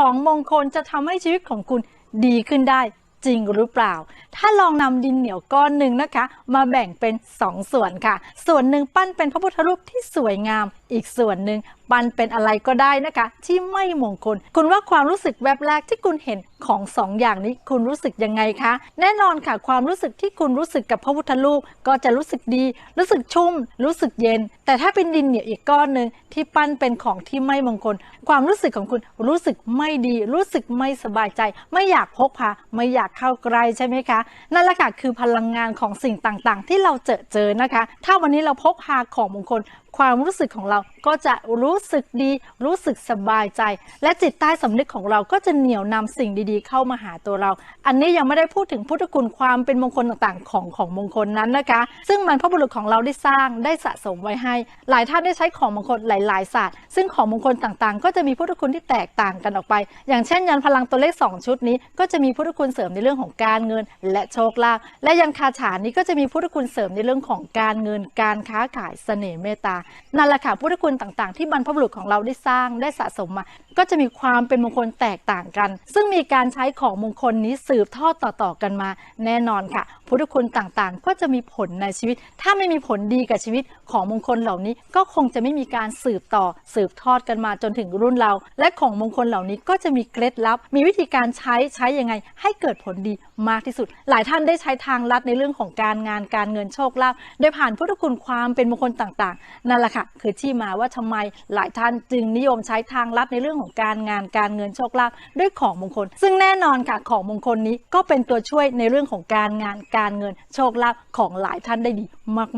ของมงคลจะทำให้ชีวิตของคุณดีขึ้นได้จริงหรือเปล่า ถ้าลองนำดินเหนียวก้อนหนึ่งนะคะ มาแบ่งเป็น2ส่วนค่ะ ส่วนหนึ่งปั้นเป็นพระพุทธรูปที่สวยงาม อีกส่วนหนึ่งปั้นเป็นอะไรก็ได้นะคะ ที่ไม่มงคล คุณว่าความรู้สึกแวบแรกที่คุณเห็น ของสองอย่างนี้คุณรู้สึกยังไงคะ แน่นอนค่ะความรู้สึกที่คุณรู้สึกกับพระพุทธรูปก็จะรู้สึกดี รู้สึกชุ่ม รู้สึกเย็น แต่ถ้าเป็นดินเหนียวอีกก้อนหนึ่งที่ปั้นเป็นของที่ไม่มงคล ความรู้สึกของคุณรู้สึกไม่ดี รู้สึกไม่สบายใจ ไม่อยากพกพาไม่อยากเข้าใกล้ใช่ไหมคะนั่นแหละค่ะคือพลังงานของสิ่งต่างๆ ที่เราเจอเจอนะคะ ถ้าวันนี้เราพกพาของมงคลความรู้สึกของเราก็จะรู้สึกดี รู้สึกสบายใจ และจิตใต้สำนึกของเราก็จะเหนี่ยวนำสิ่งดีๆเข้ามาหาตัวเรา อันนี้ยังไม่ได้พูดถึงพุทธคุณความเป็นมงคลต่างๆ ของของมงคลนั้นนะคะ ซึ่งมันพระบุรุษของเราได้สร้างได้สะสมไว้ให้ หลายท่านได้ใช้ของมงคลหลายๆศาสตร์ ซึ่งของมงคลต่างๆ ก็จะมีพุทธคุณที่แตกต่างกันออกไป อย่างเช่น ยันพลังตัวเลข 2 ชุดนี้ ก็จะมีพุทธคุณเสริมในเรื่องของการเงิน และโชคลาภ และยันคาถานี้ก็จะมีพุทธคุณเสริมในเรื่องของการเงิน การค้าขายเสน่ห์เมตตา นั่นแหละค่ะพุทธคุณต่างๆ ที่บรรพบุรุษของเราได้สร้างได้สะสมมา ก็จะมีความเป็นมงคลแตกต่างกัน ซึ่งมีการการใช้ของมงคลนี้สืบทอดต่อๆกันมา แน่นอนค่ะ พุทธคุณต่างๆ ก็จะมีผลในชีวิต ถ้าไม่มีผลดีกับชีวิตของมงคลเหล่านี้ ก็คงจะไม่มีการสืบต่อสืบทอดกันมาจนถึงรุ่นเรา และของมงคลเหล่านี้ก็จะมีเคล็ดลับ มีวิธีการใช้ใช้ยังไง ให้เกิดผลดีมากที่สุด หลายท่านได้ใช้ทางลัดในเรื่องของการงานการเงินโชคลาภโดยผ่านพุทธคุณความเป็นมงคลต่างๆ นั่นแหละค่ะ คือที่มาว่าทำไมหลายท่านจึงนิยมใช้ทางลัดในเรื่องของการงานการเงินโชคลาภด้วยของมงคลซึ่งงแน่นอนค่ะของมงคลนี้ก็เป็นตัวช่วยในเรื่องของการงานการเงินโชคลาภของหลายท่านได้ดี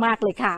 มาก ๆ เลยค่ะ